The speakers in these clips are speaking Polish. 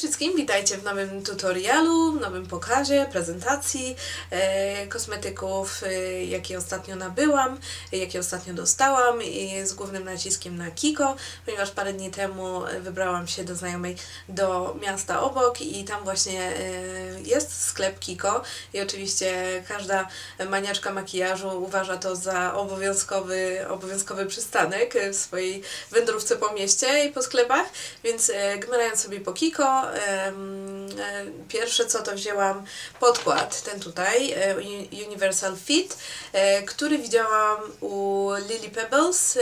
wszystkim, witajcie w nowym tutorialu, nowym pokazie, prezentacji e, kosmetyków, e, jakie ostatnio nabyłam, e, jakie ostatnio dostałam i z głównym naciskiem na Kiko, ponieważ parę dni temu wybrałam się do znajomej do miasta obok i tam właśnie e, jest sklep Kiko i oczywiście każda maniaczka makijażu uważa to za obowiązkowy, obowiązkowy przystanek w swojej wędrówce po mieście i po sklepach, więc e, gmerając sobie po Kiko, pierwsze co to wzięłam podkład, ten tutaj, e, Uni- Universal Fit, e, który widziałam u Lily Pebbles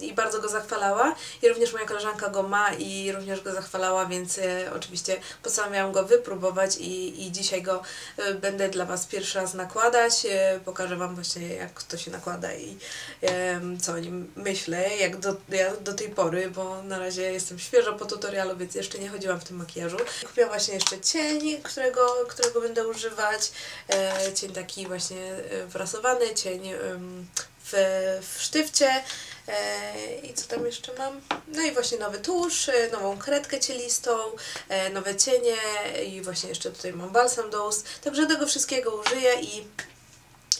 i bardzo go zachwalała. I również moja koleżanka go ma i również go zachwalała, więc e, oczywiście postanowiłam go wypróbować i, i dzisiaj go e, będę dla Was pierwszy raz nakładać, e, pokażę Wam właśnie jak to się nakłada i co o nim myślę, jak do, ja do tej pory, bo na razie jestem świeżo po tutorialu, więc jeszcze nie chodziłam w tym makijażu. Kupiłam właśnie jeszcze cień, którego, którego będę używać, e, cień taki właśnie e, wrasowany, cień w, w sztywcie. E, I co tam jeszcze mam? No i właśnie nowy tusz, nową kredkę cielistą, nowe cienie i właśnie jeszcze tutaj mam balsam do ust. Także tego wszystkiego użyję i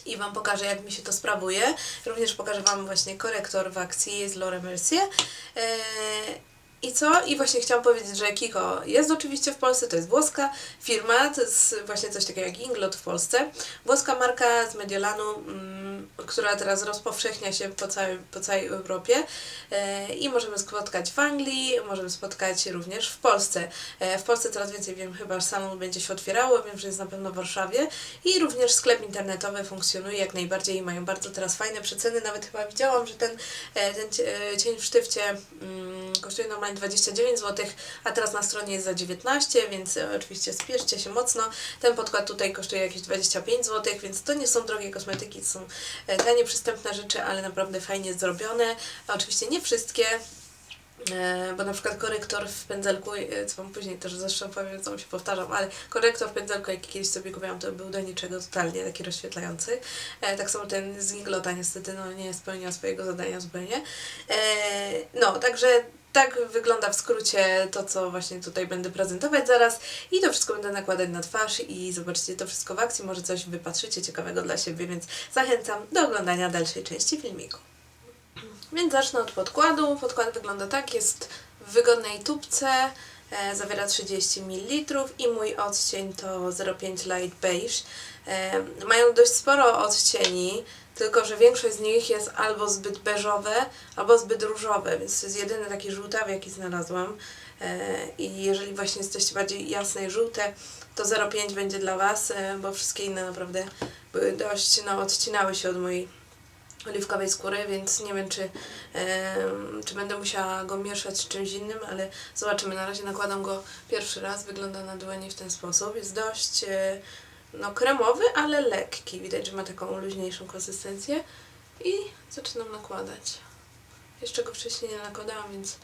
i Wam pokażę, jak mi się to sprawuje. Również pokażę Wam właśnie korektor w akcji z Laura Mercier. Eee, I co? I właśnie chciałam powiedzieć, że Kiko jest oczywiście w Polsce, to jest włoska firma, to jest właśnie coś takiego jak Inglot w Polsce. Włoska marka z Mediolanu, mm, która teraz rozpowszechnia się po całej, po całej Europie Eee, i możemy spotkać w Anglii, możemy spotkać również w Polsce. Eee, w Polsce coraz więcej wiem, chyba salon będzie się otwierało, wiem, że jest na pewno w Warszawie i również sklep internetowy funkcjonuje jak najbardziej i mają bardzo teraz fajne przeceny. Nawet chyba widziałam, że ten, e, ten e, cień w sztywcie mm, kosztuje normalnie 29 zł, a teraz na stronie jest za 19, więc e, oczywiście spieszcie się mocno. Ten podkład tutaj kosztuje jakieś 25 zł, więc to nie są drogie kosmetyki, są e, tanie, przystępne rzeczy, ale naprawdę fajnie zrobione. A oczywiście nie wszystkie, E, bo na przykład korektor w pędzelku, co Wam później też zresztą powiem, co się powtarzam, ale korektor w pędzelku, jaki kiedyś sobie kupiłam, to był do niczego totalnie taki rozświetlający. Tak samo ten z Inglota niestety no, nie spełniał swojego zadania zupełnie. No, także tak wygląda w skrócie to, co właśnie tutaj będę prezentować zaraz i to wszystko będę nakładać na twarz i zobaczycie to wszystko w akcji, może coś wypatrzycie ciekawego dla siebie, więc zachęcam do oglądania dalszej części filmiku. Więc zacznę od podkładu. Podkład wygląda tak, jest w wygodnej tubce, e, zawiera 30 ml i mój odcień to 05 Light Beige. E, mają dość sporo odcieni, tylko że większość z nich jest albo zbyt beżowe, albo zbyt różowe, więc to jest jedyny taki żółtawy, jaki znalazłam. E, I jeżeli właśnie jesteście bardziej jasne i żółte, to 0,5 będzie dla Was, e, bo wszystkie inne naprawdę były dość, no, odcinały się od mojej oliwkowej skóry, więc nie wiem, czy, em, czy będę musiała go mieszać z czymś innym, ale zobaczymy. Na razie nakładam go pierwszy raz, wygląda na dłoni w ten sposób. Jest dość e, no, kremowy, ale lekki. Widać, że ma taką luźniejszą konsystencję i zaczynam nakładać. Jeszcze go wcześniej nie nakładałam, więc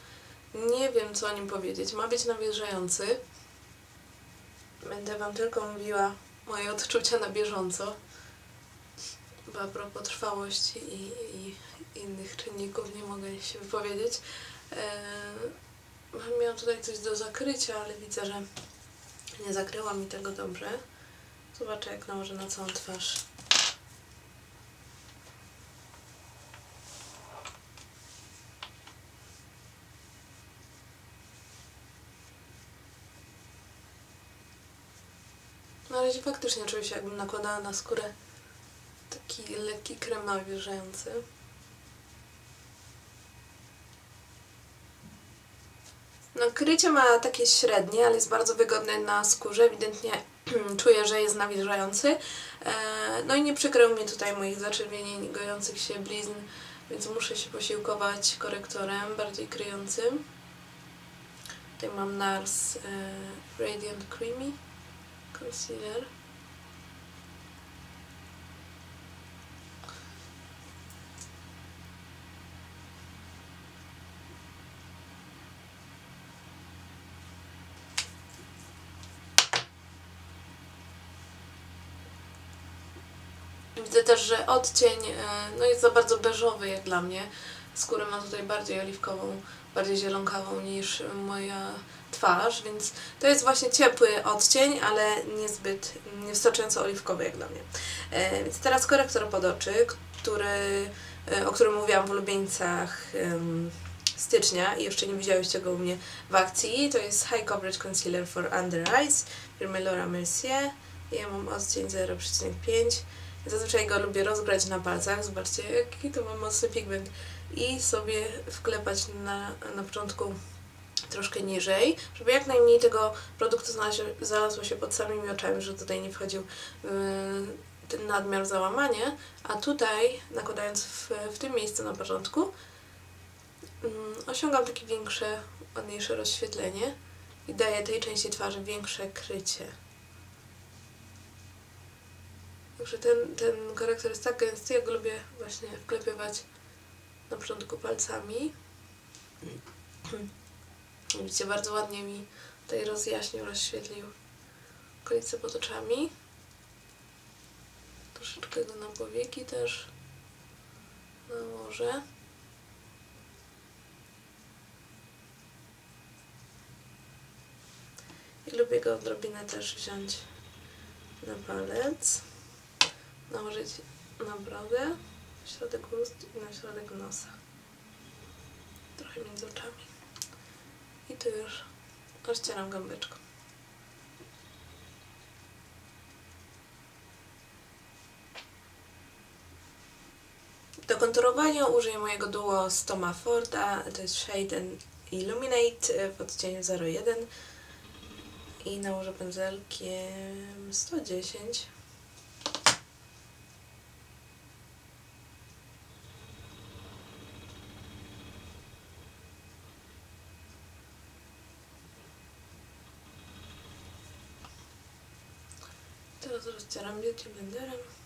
nie wiem, co o nim powiedzieć. Ma być nawilżający. Będę Wam tylko mówiła moje odczucia na bieżąco. Bo a propos trwałości i, i innych czynników nie mogę się wypowiedzieć. Eee, miałam tutaj coś do zakrycia, ale widzę, że nie zakryła mi tego dobrze. Zobaczę jak nałożę na całą twarz. Na razie faktycznie czuję się jakbym nakładała na skórę taki lekki krem nawilżający. No, krycie ma takie średnie, ale jest bardzo wygodne na skórze. Ewidentnie czuję, że jest nawilżający. E, No i nie przykrył mnie tutaj moich zaczerwienień, gojących się blizn, więc muszę się posiłkować korektorem bardziej kryjącym. Tutaj mam NARS e, Radiant Creamy Concealer. Widzę też, że odcień e, no jest za bardzo beżowy jak dla mnie. Skórę mam tutaj bardziej oliwkową, bardziej zielonkawą niż moja twarz więc to jest właśnie ciepły odcień, ale niezbyt, niewystarczająco oliwkowy jak dla mnie. E, więc teraz korektor pod oczy, który, e, o którym mówiłam w ulubieńcach stycznia i jeszcze nie widziałyście go u mnie w akcji. To jest High Coverage Concealer for Under Eyes firmy Laura Mercier. Ja mam odcień 0,5. Zazwyczaj go lubię rozgrać na palcach. Zobaczcie, jaki to ma mocny pigment. I sobie wklepać na, na początku troszkę niżej, żeby jak najmniej tego produktu znalazło, się pod samymi oczami, że tutaj nie wchodził yy, ten nadmiar załamanie, a tutaj nakładając w, w tym miejscu na początku mm, osiągam takie większe, ładniejsze rozświetlenie i daję tej części twarzy większe krycie. Także ten, ten korektor jest tak gęsty, ja go lubię właśnie wklepywać na początku palcami. Widzicie, bardzo ładnie mi tutaj rozjaśnił, rozświetlił okolice pod oczami. Troszeczkę go na powieki też nałożę. I lubię go odrobinę też wziąć na palec, nałożyć na brodę, środek ust i na środek nosa. Trochę między oczami. I tu już rozcieram gąbeczką. Do konturowania użyję mojego duo z Toma Forda, to jest Shade and Illuminate w odcieniu 01 i nałożę pędzelkiem 110. Teraz rozcieram beauty blenderem. Ja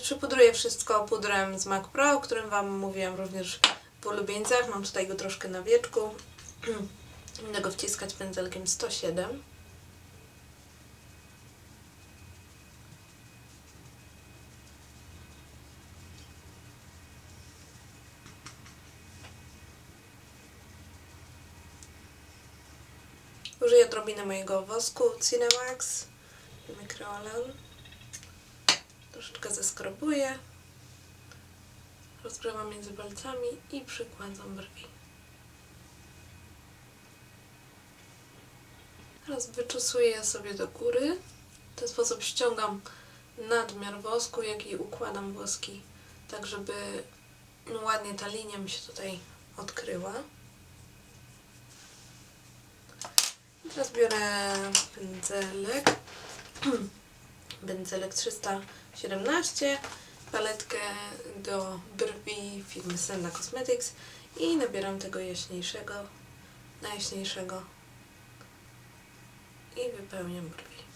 Przypudruję wszystko pudrem z Mac Pro, o którym Wam mówiłam również w ulubieńcach. Mam tutaj go troszkę na wieczku. Będę go wciskać pędzelkiem 107. Użyję odrobinę mojego wosku Cinemax Microlan. Troszeczkę zeskrobuję. Rozgrzewam między palcami i przykładam brwi. Teraz wyczusuję sobie do góry. W ten sposób ściągam nadmiar wosku, jak i układam włoski, tak żeby no, ładnie ta linia mi się tutaj odkryła. Teraz biorę pędzelek. pędzelek 317, paletkę do brwi firmy Senna Cosmetics i nabieram tego jaśniejszego, najjaśniejszego i wypełniam brwi.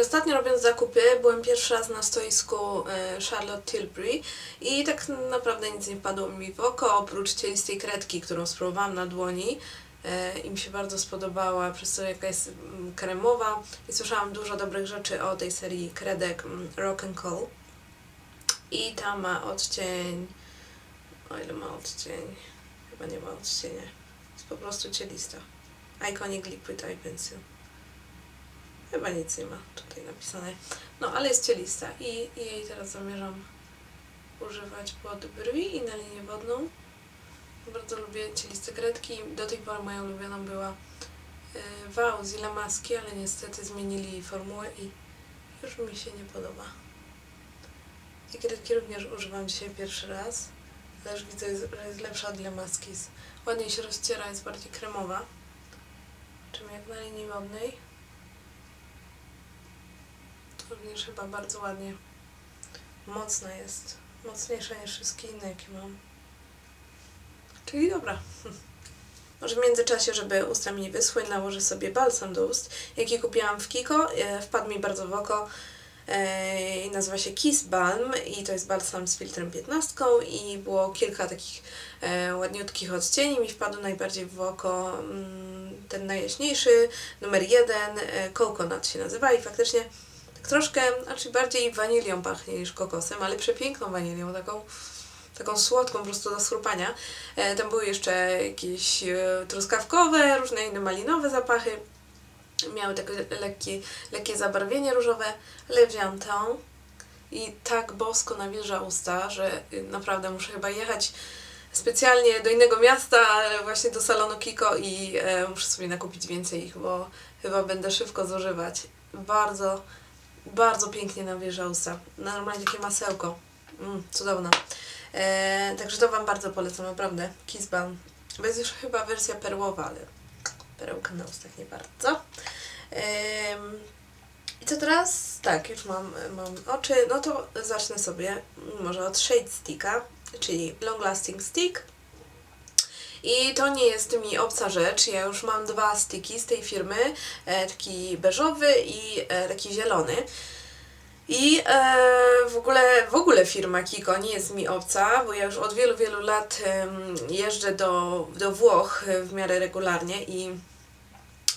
Ostatnio robiąc zakupy, byłem pierwszy raz na stoisku e, Charlotte Tilbury i tak naprawdę nic nie padło mi w oko, oprócz cielistej kredki, którą spróbowałam na dłoni. E, i mi się bardzo spodobała, przez to jaka jest mm, kremowa. I słyszałam dużo dobrych rzeczy o tej serii kredek mm, Rock and Call. I ta ma odcień, o ile ma odcień, chyba nie ma odcienia, jest po prostu cielista. Iconic Liquid Eye Pencil. Chyba nic nie ma tutaj napisane. No, ale jest cielista i, jej teraz zamierzam używać pod brwi i na linię wodną. Bardzo lubię cieliste kredki. Do tej pory moją ulubioną była y, Wow z Ila Maski, ale niestety zmienili formułę i już mi się nie podoba. I kredki również używam dzisiaj pierwszy raz. Też widzę, że jest lepsza od Lemaskis. Ładniej się rozciera, jest bardziej kremowa. Czym jak na linii wodnej. Również chyba bardzo ładnie. Mocna jest. Mocniejsza niż wszystkie inne, jakie mam. Czyli dobra. Może w międzyczasie, żeby usta mi nie wyschły, nałożę sobie balsam do ust, jaki kupiłam w Kiko. E, Wpadł mi bardzo w oko. E, i nazywa się Kiss Balm i to jest balsam z filtrem 15 i było kilka takich e, ładniutkich odcieni. Mi wpadł najbardziej w oko mm, ten najjaśniejszy, numer jeden, e, Coconut się nazywa i faktycznie troszkę, znaczy bardziej wanilią pachnie niż kokosem, ale przepiękną wanilią, taką taką słodką po prostu do schrupania. E, tam były jeszcze jakieś e, truskawkowe, różne inne malinowe zapachy. Miały takie lekkie, lekkie zabarwienie różowe, ale wziąłam tą i tak bosko nawilża usta, że y, naprawdę muszę chyba jechać specjalnie do innego miasta, właśnie do salonu Kiko i e, muszę sobie nakupić więcej ich, bo chyba będę szybko zużywać. Bardzo, bardzo pięknie nawilża usta. Normalnie takie masełko. Mm, cudowne. E, także to Wam bardzo polecam, naprawdę. Kiss Balm. Bo jest już chyba wersja perłowa, ale perełka na ustach nie bardzo. Em, I co teraz? Tak, już mam, mam oczy. No to zacznę sobie może od Shade Sticka, czyli Long Lasting Stick. I to nie jest mi obca rzecz. Ja już mam dwa sticki z tej firmy, e, taki beżowy i e, taki zielony. I e, w, ogóle, w ogóle firma Kiko nie jest mi obca, bo ja już od wielu, wielu lat jeżdżę do, do Włoch w miarę regularnie i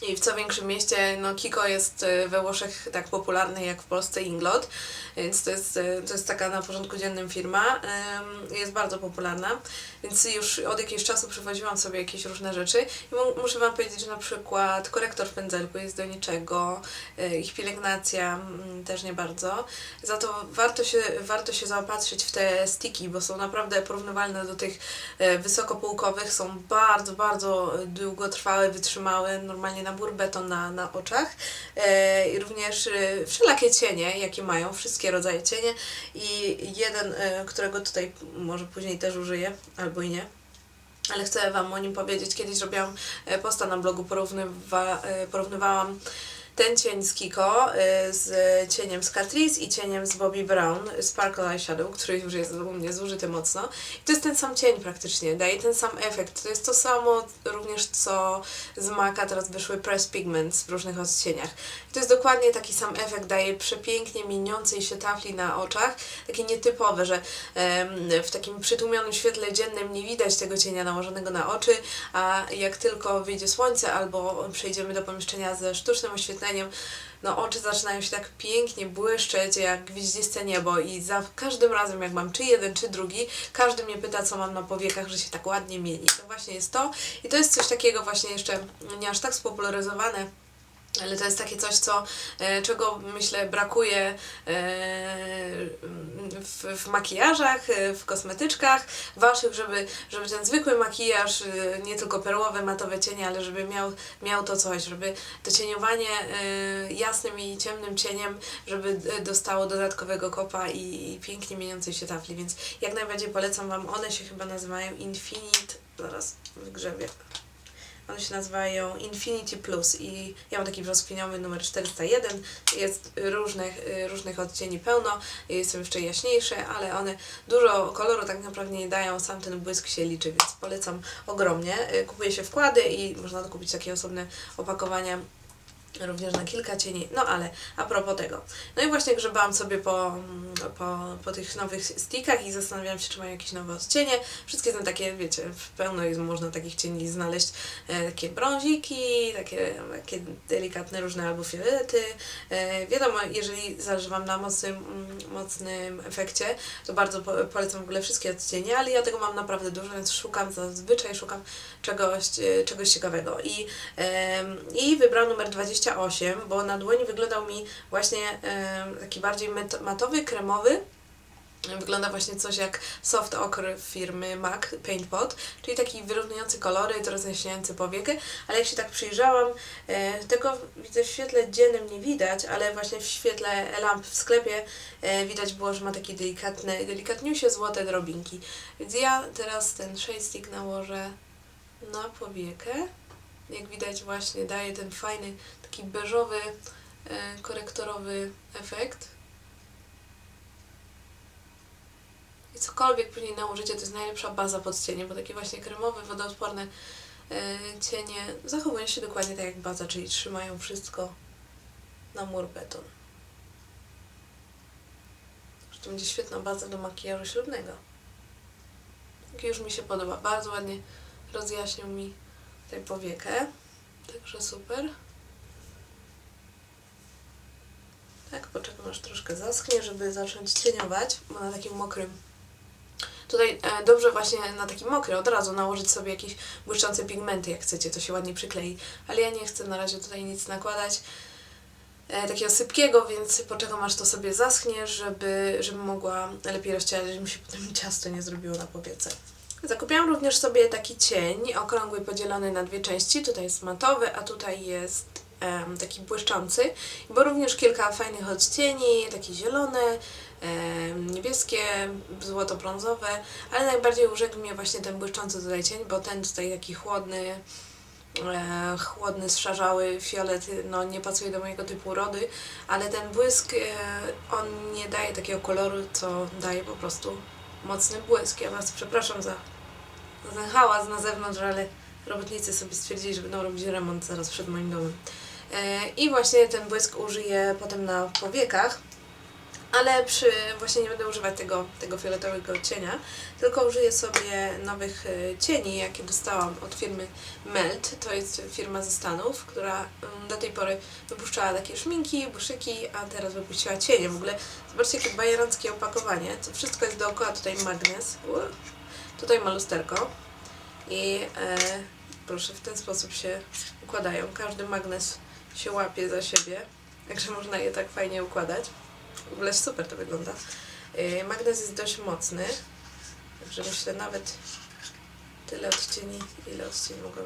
i w co większym mieście, no Kiko jest e, we Włoszech tak popularny jak w Polsce Inglot, więc to jest, e, to jest taka na porządku dziennym firma, jest bardzo popularna, więc już od jakiegoś czasu przywoziłam sobie jakieś różne rzeczy i mu- muszę Wam powiedzieć, że na przykład korektor w pędzelku jest do niczego, e, ich pielęgnacja mm, też nie bardzo, za to warto się, warto się zaopatrzyć w te sticki, bo są naprawdę porównywalne do tych wysokopółkowych, są bardzo, bardzo długotrwałe, wytrzymałe, normalnie nabór beton na, na oczach e, i również e, wszelakie cienie, jakie mają, wszystkie rodzaje cienie i jeden, e, którego tutaj może później też użyję, albo i nie. Ale chcę Wam o nim powiedzieć. Kiedyś robiłam posta na blogu, porównywa, porównywałam ten cień z Kiko y, z cieniem z Catrice i cieniem z Bobbi Brown, Sparkle Eyeshadow, który już jest u mnie zużyty mocno. I to jest ten sam cień praktycznie, daje ten sam efekt. To jest to samo również co z Maca teraz wyszły Press Pigments w różnych odcieniach. I to jest dokładnie taki sam efekt, daje przepięknie mieniącej się tafli na oczach, takie nietypowe, że w takim przytłumionym świetle dziennym nie widać tego cienia nałożonego na oczy, a jak tylko wyjdzie słońce albo przejdziemy do pomieszczenia ze sztucznym oświetleniem, no oczy zaczynają się tak pięknie błyszczeć jak gwieździste niebo i za każdym razem jak mam czy jeden, czy drugi, każdy mnie pyta co mam na powiekach, że się tak ładnie mieni. To właśnie jest to i to jest coś takiego właśnie jeszcze nie aż tak spopularyzowane, ale to jest takie coś, co, e, czego myślę brakuje e, w, w makijażach, e, w kosmetyczkach waszych, żeby, żeby ten zwykły makijaż, nie tylko perłowe, matowe cienie, ale żeby miał, miał to coś, żeby to cieniowanie jasnym i ciemnym cieniem, żeby dostało dodatkowego kopa i, i pięknie mieniącej się tafli, więc jak najbardziej polecam Wam, one się chyba nazywają Infinite, zaraz wygrzebię. One się nazywają Infinity Plus i ja mam taki brzoskwiniowy numer 401. Jest różnych, y, różnych odcieni pełno, są jeszcze jaśniejsze, ale one dużo koloru tak naprawdę nie dają, sam ten błysk się liczy, więc polecam ogromnie. Y, Kupuje się wkłady i można kupić takie osobne opakowania również na kilka cieni, no ale a propos tego. No i właśnie grzebałam sobie po, mm, po, po tych nowych stickach i zastanawiałam się, czy mają jakieś nowe odcienie. Wszystkie są takie, wiecie, w pełno jest można takich cieni znaleźć, e, takie brąziki, takie, takie delikatne różne albo fiolety. E, wiadomo, jeżeli zależy Wam na mocnym, mm, mocnym efekcie, to bardzo po, polecam w ogóle wszystkie odcienie, ale ja tego mam naprawdę dużo, więc szukam, zazwyczaj szukam czegoś, e, czegoś ciekawego. I, em, I wybrałam numer 28, bo na dłoni wyglądał mi właśnie taki bardziej matowy, kremowy. Wygląda właśnie coś jak soft ochre firmy MAC Paint Pot, czyli taki wyrównujący kolory, rozjaśniający powiekę, ale jak się tak przyjrzałam, e, tego widzę w świetle dziennym nie widać, ale właśnie w świetle lamp w sklepie e, widać było, że ma takie delikatne, delikatniusie złote drobinki. Więc ja teraz ten shade stick nałożę na powiekę. Jak widać właśnie daje ten fajny, taki beżowy, e, korektorowy efekt. I cokolwiek później nałożycie, to jest najlepsza baza pod cienie, bo takie właśnie kremowe, wodoodporne e, cienie zachowują się dokładnie tak jak baza, czyli trzymają wszystko na mur beton. To będzie świetna baza do makijażu ślubnego. Tak już mi się podoba. Bardzo ładnie rozjaśnił mi tę powiekę. Także super. Tak, poczekam aż troszkę zaschnie, żeby zacząć cieniować, bo na takim mokrym Tutaj e, dobrze właśnie na taki mokry od razu nałożyć sobie jakieś błyszczące pigmenty, jak chcecie, to się ładnie przyklei. Ale ja nie chcę na razie tutaj nic nakładać e, takiego sypkiego, więc poczekam aż to sobie zaschnie, żeby, żeby mogła lepiej rozcierać, żeby mi się potem ciasto nie zrobiło na powiece. Zakupiłam również sobie taki cień okrągły podzielony na dwie części. Tutaj jest matowy, a tutaj jest em, taki błyszczący, bo również kilka fajnych odcieni, takie zielone, em, niebieskie, złoto-brązowe, ale najbardziej urzekł mnie właśnie ten błyszczący tutaj cień, bo ten tutaj taki chłodny, e, chłodny, szarzały fiolet, no nie pasuje do mojego typu urody, ale ten błysk, e, on nie daje takiego koloru, co daje po prostu mocny błysk. Ja Was przepraszam za, za hałas na zewnątrz, ale robotnicy sobie stwierdzili, że będą robić remont zaraz przed moim domem. E, I właśnie ten błysk użyję potem na powiekach, ale przy, właśnie nie będę używać tego, tego fioletowego cienia, tylko użyję sobie nowych e, cieni, jakie dostałam od firmy Melt. To jest firma ze Stanów, która mm, do tej pory wypuszczała takie szminki, buszyki, a teraz wypuściła cienie. W ogóle zobaczcie, jakie bajeranckie opakowanie. To wszystko jest dookoła, tutaj magnes. Tutaj ma lusterko i e, proszę, w ten sposób się układają. Każdy magnes się łapie za siebie, także można je tak fajnie układać. W ogóle super to wygląda. Yy, Magnes jest dość mocny, także myślę nawet tyle odcieni, ile odcieni mogą.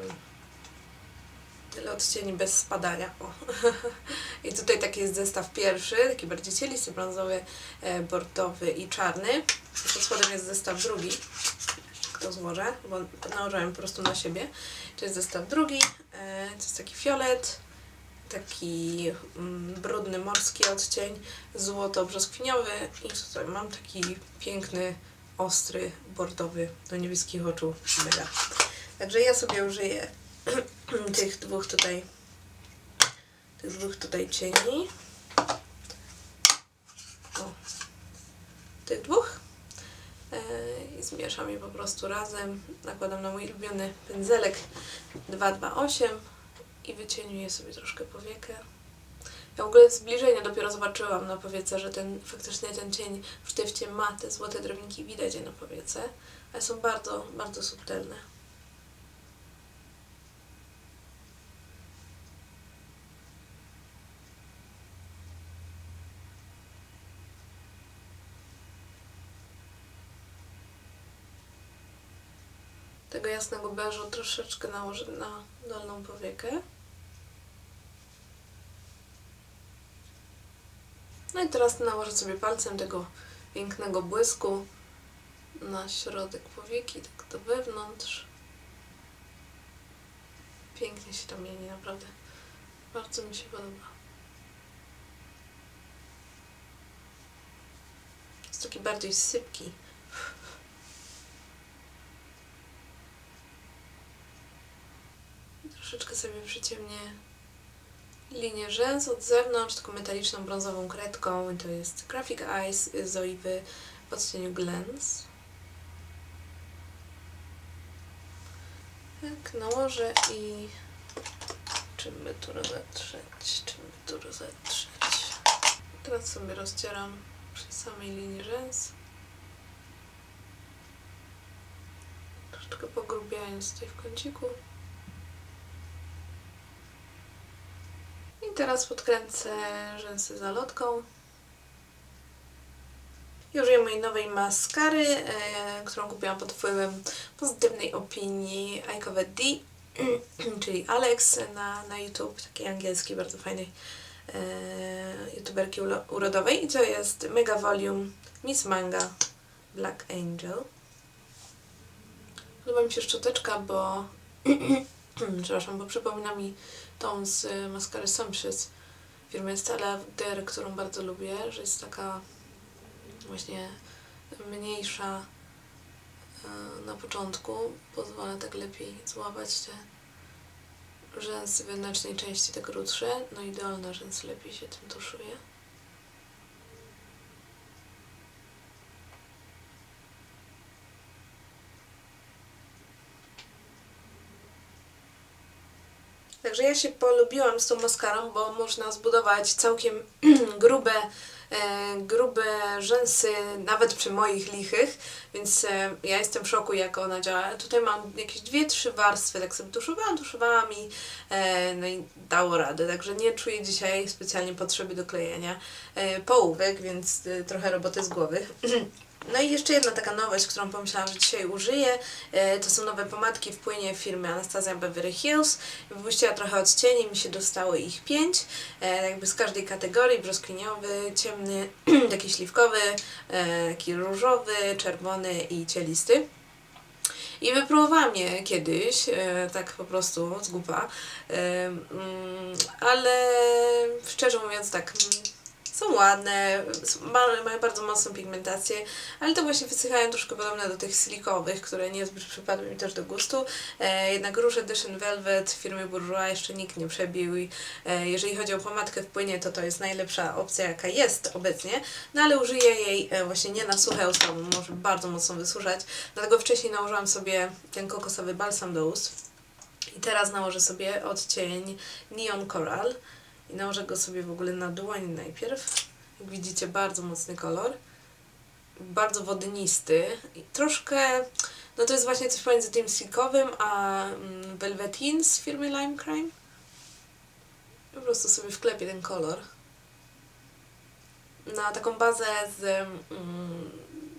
Tyle odcieni bez spadania. O. I tutaj taki jest zestaw pierwszy, taki bardziej cielisty, brązowy, e, bordowy i czarny. Pod spodem jest zestaw drugi. To złożę, bo nałożyłem po prostu na siebie. To jest zestaw drugi, e, to jest taki fiolet, taki mm, brudny morski odcień, złoto-brzoskwiniowy i tutaj mam taki piękny, ostry, bordowy do niebieskich oczu. Mega. Także ja sobie użyję tych dwóch tutaj tych dwóch tutaj cieni. O. Tych dwóch. E, I zmieszam je po prostu razem. Nakładam na mój ulubiony pędzelek 228 i wycieniuję sobie troszkę powiekę. Ja w ogóle zbliżenia dopiero zobaczyłam na powiece, że ten faktycznie ten cień w sztywcie ma te złote drobinki, widać je na powiece, ale są bardzo, bardzo subtelne. Tego jasnego beżu troszeczkę nałożę na dolną powiekę. Teraz nałożę sobie palcem tego pięknego błysku na środek powieki, tak do wewnątrz. Pięknie się to mieni, naprawdę. Bardzo mi się podoba. Jest taki bardziej sypki. Troszeczkę sobie przyciemnię linię rzęs od zewnątrz, taką metaliczną brązową kredką. To jest Graphic Eyes z Oliwy w odcieniu Glens. Tak, nałożę i czym by tu rozetrzeć, czym by tu rozetrzeć. Teraz sobie rozcieram przy samej linii rzęs. Troszeczkę pogrubiając tutaj w kąciku. Teraz podkręcę rzęsy zalotką. I użyję mojej nowej maskary, e, którą kupiłam pod wpływem pozytywnej opinii Aikowe D, czyli Alex na, na YouTube, takiej angielskiej, bardzo fajnej e, youtuberki urodowej. I to jest Mega Volume Miss Manga Black Angel. Podoba mi się szczoteczka, bo przepraszam, bo przypomina mi tą z y, maskary Sumptuous firmy Stella Der, którą bardzo lubię, że jest taka właśnie mniejsza y, na początku, pozwala tak lepiej złapać te rzęsy wewnętrznej części, te grubsze, no i dolne rzęsy lepiej się tym tuszuje. Także ja się polubiłam z tą maskarą, bo można zbudować całkiem grube, e, grube rzęsy, nawet przy moich lichych, więc e, ja jestem w szoku, jak ona działa. Tutaj mam jakieś dwie, trzy warstwy, tak sobie tuszowałam, tuszowałam i, e, no i dało radę. Także nie czuję dzisiaj specjalnie potrzeby doklejenia e, połówek, więc trochę roboty z głowy. No i jeszcze jedna taka nowość, którą pomyślałam, że dzisiaj użyję, e, to są nowe pomadki w płynie firmy Anastasia Beverly Hills. Wypuściła trochę odcieni, mi się dostało ich pięć, e, jakby z każdej kategorii, brzoskwiniowy, ciemny, taki śliwkowy, e, taki różowy, czerwony i cielisty. I wypróbowałam je kiedyś, tak po prostu z głupa, e, mm, ale szczerze mówiąc tak, mm, są ładne, są- ma- mają bardzo mocną pigmentację, ale to właśnie wysychają troszkę podobne do tych silikowych, które niezbyt przypadły mi też do gustu. E, jednak Rouge Edition Velvet firmy Bourjois jeszcze nikt nie przebił i e, jeżeli chodzi o pomadkę w płynie, to to jest najlepsza opcja jaka jest obecnie, no ale użyję jej e, właśnie nie na suche usta, bo może bardzo mocno wysuszać, dlatego wcześniej nałożyłam sobie ten kokosowy balsam do ust. I teraz nałożę sobie odcień Neon Coral i nałożę go sobie w ogóle na dłoń najpierw. Jak widzicie, bardzo mocny kolor. Bardzo wodnisty. I troszkę, no to jest właśnie coś pomiędzy tym silkowym a mm, Velveteen z firmy Lime Crime. Po prostu sobie wklepię ten kolor. Na taką bazę z, mm,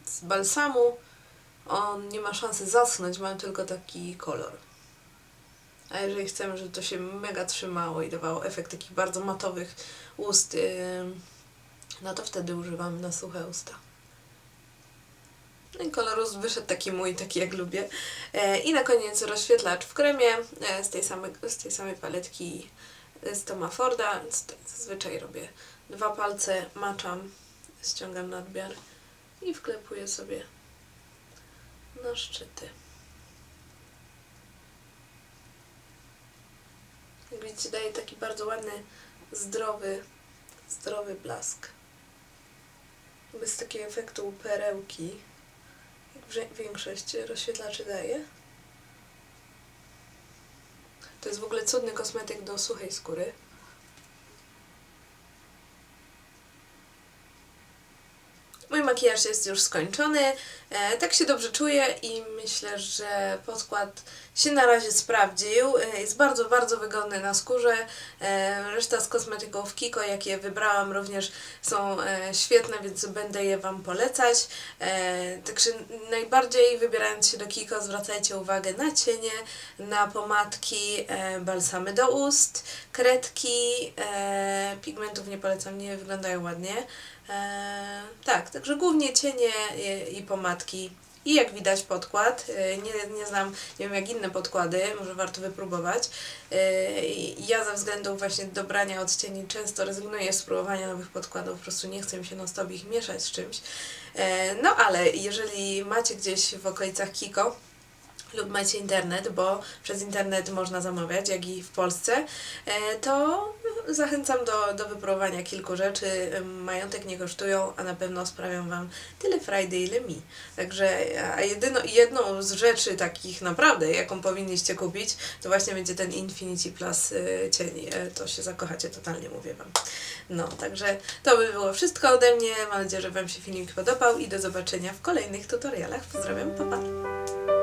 z balsamu on nie ma szansy zaschnąć, mam tylko taki kolor. A jeżeli chcemy, żeby to się mega trzymało i dawało efekt takich bardzo matowych ust, ym, no to wtedy używam na suche usta. No kolor ust wyszedł taki mój, taki jak lubię. E, I na koniec rozświetlacz w kremie e, z tej samej, z tej samej paletki z Toma Forda. Zazwyczaj robię dwa palce, maczam, ściągam nadmiar i wklepuję sobie na szczyty. Widzicie, daje taki bardzo ładny, zdrowy, zdrowy blask. Bez takiego efektu perełki, jak większość rozświetlaczy daje. To jest w ogóle cudny kosmetyk do suchej skóry. Makijaż jest już skończony. E, tak się dobrze czuję i myślę, że podkład się na razie sprawdził. E, jest bardzo, bardzo wygodny na skórze. E, reszta z kosmetyków Kiko, jakie wybrałam, również są e, świetne, więc będę je Wam polecać. E, także najbardziej wybierając się do Kiko, zwracajcie uwagę na cienie, na pomadki, e, balsamy do ust, kredki. E, pigmentów nie polecam, nie wyglądają ładnie. E, tak, także głównie cienie i, pomadki. I jak widać podkład, e, nie, nie znam, nie wiem jak inne podkłady, może warto wypróbować. E, ja ze względu właśnie dobrania odcieni często rezygnuję z próbowania nowych podkładów, po prostu nie chcę mi się non stop ich mieszać z czymś. No ale jeżeli macie gdzieś w okolicach Kiko, lub macie internet, bo przez internet można zamawiać, jak i w Polsce, e, to zachęcam do, do wypróbowania kilku rzeczy. Majątek nie kosztują, a na pewno sprawią Wam tyle frajdy, ile mi. Także, a jedyno, jedną z rzeczy takich naprawdę, jaką powinniście kupić, to właśnie będzie ten Infinity Plus y, cień. E, To się zakochacie totalnie, mówię Wam. No, także to by było wszystko ode mnie. Mam nadzieję, że Wam się filmik podobał i do zobaczenia w kolejnych tutorialach. Pozdrawiam, pa pa!